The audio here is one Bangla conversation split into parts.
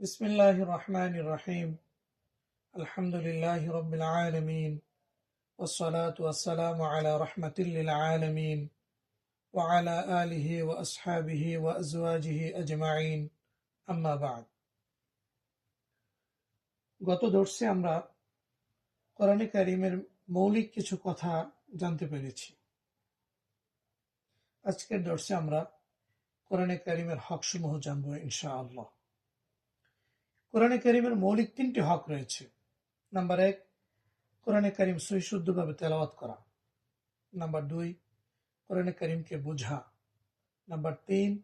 بسم الله الرحمن الرحيم الحمد لله رب العالمين والصلاة والسلام على رحمة للعالمين وعلى آله وأصحابه وأزواجه أجمعين أما بعد গত দর্শে আমরা কোরআনে কারিমের মৌলিক কিছু কথা জানতে পেরেছি আজকের দর্শে আমরা কোরআনে কারিমের হকসমূহ জানবো ইনশাআল্লাহ কোরআনে করিমের মৌলিক তিনটি হক রয়েছে। নাম্বার এক, কোরআনে কারিম সহিশুদ্ধভাবে তেলাওয়াত করা। নাম্বার দুই, কোরআনে করিমকে বোঝা। নাম্বার তিন,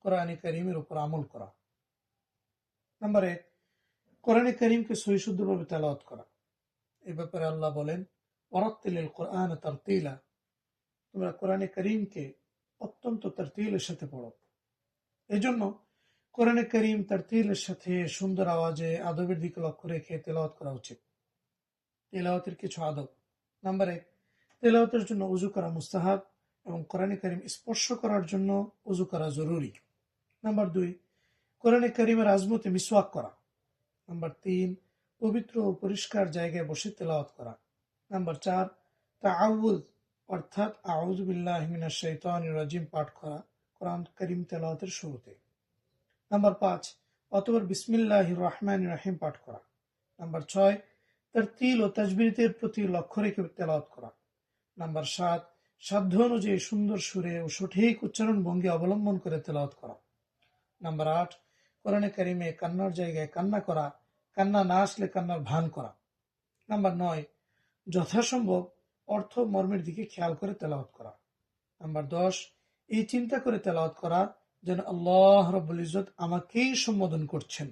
কোরআনে কারিমের উপর আমল করা। নাম্বার এক, কোরআনে করিমকে সহিশুদ্ধভাবে তেলাওয়াত করা। এ ব্যাপারে আল্লাহ বলেন ওরাত্তিলিল কোরআন তারতিলা। তোমরা কোরআনে করিমকে অত্যন্ত তারতিলের সাথে পড়ো। এই জন্য কোরআনে করিম তারতিলের সাথে সুন্দর আওয়াজে আদবের দিকে লক্ষ্য রেখে তেলাওয়াত করা উচিত। তেলাওয়াতের কিছু আদব। নাম্বার এক, তেলাওয়াতের জন্য উজু করা মুস্তাহাব এবং কোরআনে করিম স্পর্শ করার জন্য উজু করা জরুরি। নাম্বার দুই, কোরআনে করিমের আজমতে মিসওয়াক করা। নাম্বার তিন, পবিত্র ও পরিষ্কার জায়গায় বসে তেলাওয়াত করা। নাম্বার চার তা আউজ অর্থাৎ আউজবিল্লাহ মিনা শৈতান রাজিম পাঠ করা কোরআন করিম তেলাওয়াতের শুরুতে। নাম্বার পাঁচ, অতবার বিসমিল্লাহ রহমান রাহিম পাঠ করা। নাম্বার ছয় তার তিল ও তাজবিরিতের প্রতি লক্ষ্য রেখে তেলাওয়াত করা। নাম্বার সাত, সাধ্য অনুযায়ী সুন্দর সুরে ও সঠিক উচ্চারণ ভঙ্গি অবলম্বন করে তেলাওয়াত করা। নাম্বার আট, কোরআনে কারিমে কান্নার জায়গায় কান্না করা, কান্না না আসলে কান্নার ভান করা। নাম্বার নয়, যথাসম্ভব অর্থ মর্মের দিকে খেয়াল করে তেলাওয়াত করা। নাম্বার দশ, এই চিন্তা করে তেলাওয়াত করা যেন আল্লাহ রব্বুল ইজত আমাকেই সম্বোধন করছেন।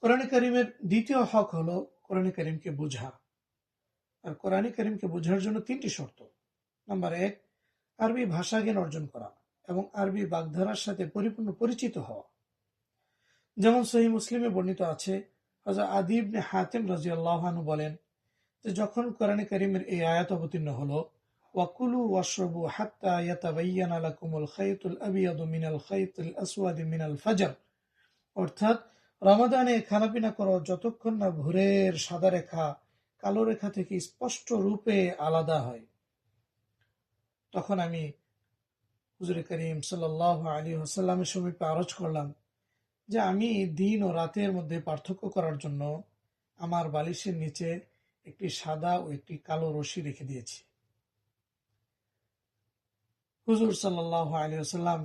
কোরআনে করিমের দ্বিতীয় হক হলো কোরআনে করিমকে বোঝা। আর কোরআনে করিমকে বোঝার জন্য তিনটি শর্ত। নাম্বার এক, আরবি ভাষা জ্ঞান অর্জন করা এবং আরবি বাগধারার সাথে পরিপূর্ণ পরিচিত হওয়া। যেমন সহি মুসলিমে বর্ণিত আছে হজরত আদিব নে হাতেম রাজি আল্লাহানু বলেন যে, যখন কোরআনে করিমের এই আয়াত অবতীর্ণ হলো ওয়াকুলু ওয়াশরবু হাত্তা ইয়াতাবাইয়ানা লাকুমুল খাইতুল আবিয়াদু মিনাল খাইতুল আসওয়াদি মিনাল ফাজর অর্থাৎ রমাদানে খানাপিনা করো যতক্ষণ না ভোরের সাদা রেখা, কালো রেখা থেকে স্পষ্ট রূপে আলাদা হয়। তখন আমি হুজুর করিম সাল্লাহ আলী হাসাল্লামের সমীপে আরজ করলাম যে আমি দিন ও রাতের মধ্যে পার্থক্য করার জন্য আমার বালিশের নিচে একটি সাদা ও একটি কালো রশি রেখে দিয়েছি। হুজুর সাল্লাহ আসাল্লাম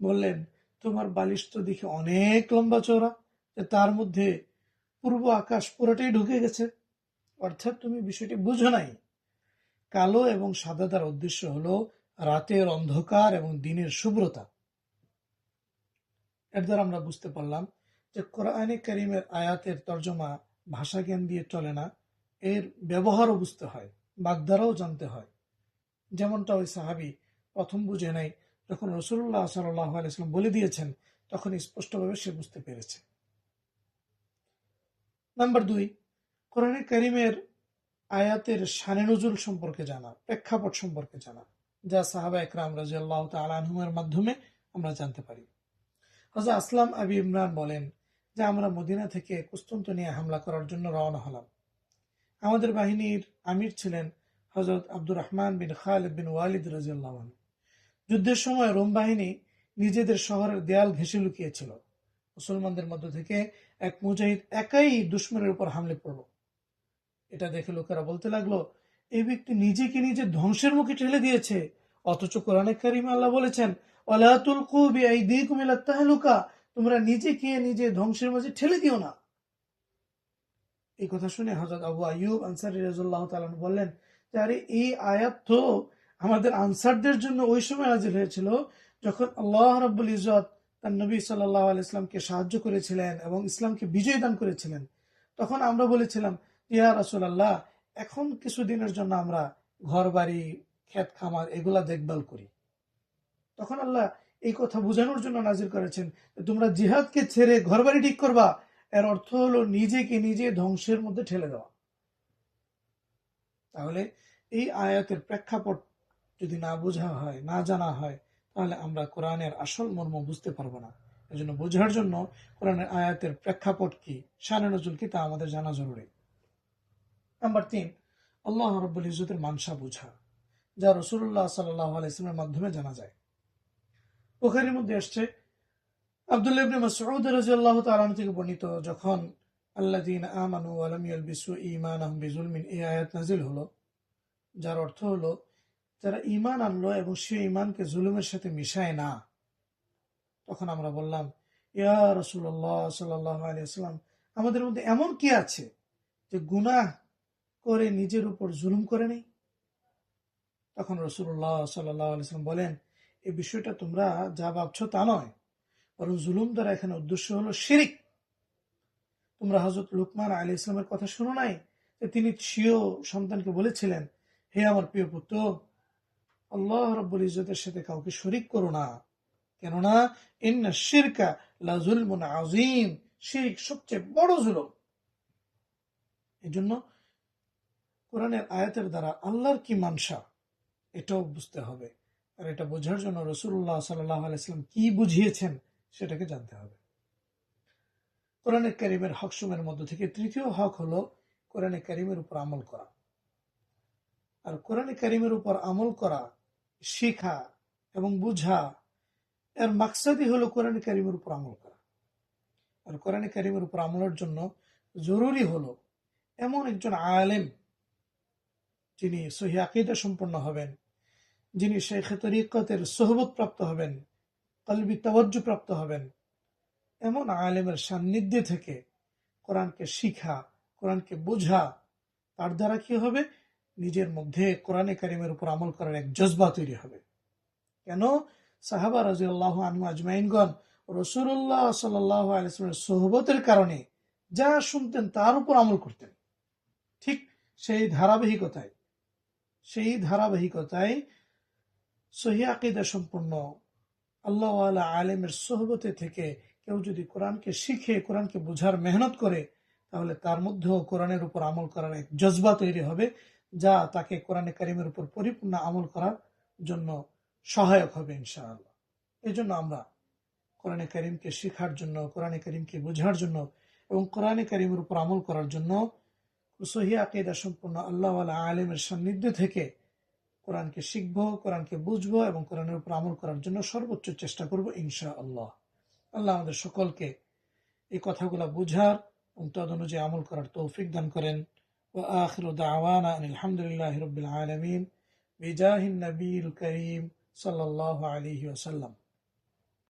বললেন, তোমার বালিশ তো দেখে অনেক লম্বা চওড়া তার মধ্যে পূর্ব আকাশ পুরোটাই ঢুকে গেছে। অর্থাৎ তুমি বিষয়টি বুঝো নাই। কালো এবং সাদা তার উদ্দেশ্য হলো রাতের অন্ধকার এবং দিনের শুভ্রতা। এর দ্বারা আমরা বুঝতে পারলাম যে কোরআনে করিমের আয়াতের তর্জমা ভাষা জ্ঞান দিয়ে চলে না, এর ব্যবহারও বুঝতে হয়, বাগদারাও জানতে হয়। যেমনটা ওই সাহাবি প্রথম বুঝে নাই। যখন রসুল্লাহ সাল্লাহ আলাইসলাম বলে দিয়েছেন তখন স্পষ্টভাবে সে বুঝতে পেরেছে। নাম্বার দুই, কোরআনে করিমের আয়াতের সানে নজুল সম্পর্কে জানা, প্রেক্ষাপট সম্পর্কে জানা, যা সাহাবা একরাম রাজি আল্লাহ তালুমের মাধ্যমে আমরা জানতে পারি। হজরত আসলাম আবি ইমরান বলেন যে, আমরা মদিনা থেকে কুস্তন্ত নিয়ে হামলা করার জন্য রওনা হলাম। আমাদের বাহিনীর আমির ছিলেন হজরত আব্দুর রহমান বিন খালিদ বিন ওয়ালিদ রাজিউল্লাহ যুদ্ধের সময় রোম বাহিনী নিজেদের শহরের দেয়াল ঘেঁষে লুকিয়েছিল। মুসলমানদের মধ্য থেকে এক মুজাহিদ একাই দুশ্মনের উপর হামলে পড়ল এটা দেখে লোকেরা বলতে লাগল, এই ব্যক্তি নিজেকে নিজে ধ্বংসের মুখে ঠেলে দিয়েছে? অথচ কোরআনে কারিম আল্লাহ বলেছেন অলাতুল কুবি এই দিক তাহলুকা তোমরা নিজেকে নিজে ধ্বংসের মাঝে ঠেলে দিও না এই কথা শুনে হজরত আবু আয়ুব আনসারি রাজুল্লাহ তালন বললেন যে আরে, এই আয়াত তো আমাদের আনসারদের জন্য ওই সময় হাজির হয়েছিল যখন আল্লাহ রব্বুল ইজত তার নবী সাল্লাহ আলাইসলামকে সাহায্য করেছিলেন এবং ইসলামকে বিজয় দান করেছিলেন। তখন আমরা বলেছিলাম, ইয়া রাসুল আল্লাহ এখন কিছুদিনের জন্য আমরা ঘর বাড়ি ক্ষেত খামার এগুলা দেখভাল করি। তখন আল্লাহ এই কথা বোঝানোর জন্য নাজির করেছেন তোমরা জিহাদকে ছেড়ে ঘর বাড়ি ঠিক করবা, এর অর্থ হলো নিজেকে নিজে ধ্বংসের মধ্যে ঠেলে দেওয়া। তাহলে এই আয়াতের প্রেক্ষাপট যদি না বোঝা হয়, না জানা হয়, তাহলে আমরা কোরআনের আসল মর্ম বুঝতে পারব না। এজন্য বোঝার জন্য কোরআনের আয়াতের প্রেক্ষাপট কি, শানে নজুল কি, তা আমাদের জানা জরুরি। নাম্বার তিন, আল্লাহ রব্বুল ইজতের মানসা বোঝা, যা রসুল্লাহ সাল্লাহ আলাইসলামের মাধ্যমে জানা যায়। বুখারির মধ্যে এসছে আব্দুল্লাহ ইবনে মাসউদ রাদিয়াল্লাহু তাআলা থেকে বর্ণিত, যখন আল্লাযীনা আমানু ওয়া লাম ইয়ালবিসু ঈমানাহুম বিজুলমিন এই আয়াত নাজিল হলো, যার অর্থ হলো যারা ইমান আনলো এবং সে ইমানকে জুলুমের সাথে মিশায় না, তখন আমরা বললাম, ইয়া আলাইহি ওয়াসাল্লাম, আমাদের মধ্যে এমন কি আছে যে গুনাহ করে নিজের উপর জুলুম করে নেই? তখন রসুল্লাহ সাল্লাহ আলাইসাল্লাম বলেন এই বিষয়টা তোমরা যা ভাবছ তা নয়, বরং জুলুম দ্বারা এখানে উদ্দেশ্য হলো শিরিক। তোমরা হজরত লুকমান আলী ইসলামের কথা শুনো নাই তিনি স্বীয় সন্তানকে বলেছিলেন, হে আমার প্রিয় পুত্র আল্লাহ রব্বুল ইজতের সাথে কাউকে শরিক করো না। কেননা, ইন্না শিরকা লাজুলমুন আজিম শিরিক সবচেয়ে বড় জুলুম। এই জন্য কোরআনের আয়াতের দ্বারা আল্লাহর কি মানসা, এটাও বুঝতে হবে। আর এটা বোঝার জন্য রসুল্লাহ সাল্লাহ আলাইসলাম কি বুঝিয়েছেন, সেটাকে জানতে হবে। কোরআনে কারিমের হকসুমের মধ্য থেকে তৃতীয় হক হলো কোরআনে কারিমের উপর আমল করা। আর কোরআনে কারিমের উপর আমল করা শেখা এবং বুঝা, এর মাকসাদই হলো কোরআন কারিমের উপর আমল করা। আর কোরআনে কারিমের উপর আমলের জন্য জরুরি হলো এমন একজন আলেম যিনি সহি আকিদা সম্পন্ন হবেন, যিনি শেখ তরিকতের সোহবত প্রাপ্ত হবেন, কলবি তবজ্জু প্রাপ্ত হবেন। এমন আলেমের সান্নিধ্যে থেকে কোরআনকে শিখা, কোরআনকে বোঝা তার দ্বারা কি হবে? নিজের মধ্যে কোরআনে কারিমের উপর আমল করার এক জজবা তৈরি হবে। কেন? সাহাবা রাজি আল্লাহ আনু আজমাইনগণ রসুল্লাহ সাল্লাহ আলিয়ামের সোহবতের কারণে যা শুনতেন তার উপর আমল করতেন। ঠিক সেই ধারাবাহিকতায় সেই ধারাবাহিকতায় সহি সম্পন্ন আল্লাহ আলেমের সোহবতে থেকে কেউ যদি কোরআনকে শিখে, কোরআনকে বোঝার মেহনত করে, তাহলে তার মধ্যেও কোরআনের উপর আমল করার এক জজবা তৈরি হবে। যা তাকে কোরআনে কারিমের উপর পরিপূর্ণ আমল করার জন্য সহায়ক হবে ইনশাআল্লাহ। এই জন্য আমরা কোরআনে করিমকে শেখার জন্য, কোরআনে করিমকে বোঝার জন্য এবং কোরআনে করিমের উপর আমল করার জন্য সহি সম্পূর্ণ আল্লাহ আলেমের সান্নিধ্য থেকে কোরআনকে শিখব, কোরআনকে বুঝব এবং কোরআনের উপর আমল করার জন্য সর্বোচ্চ চেষ্টা করব ইনশা আল্লাহ আল্লাহ আমাদের সকলকে এই কথাগুলো বুঝার এবং তদ অনুযায়ী আমল করার তৌফিক দান করেন। وآخر دعوانا أن الحمد لله رب العالمين بجاه النبي الكريم صلى الله عليه وسلم.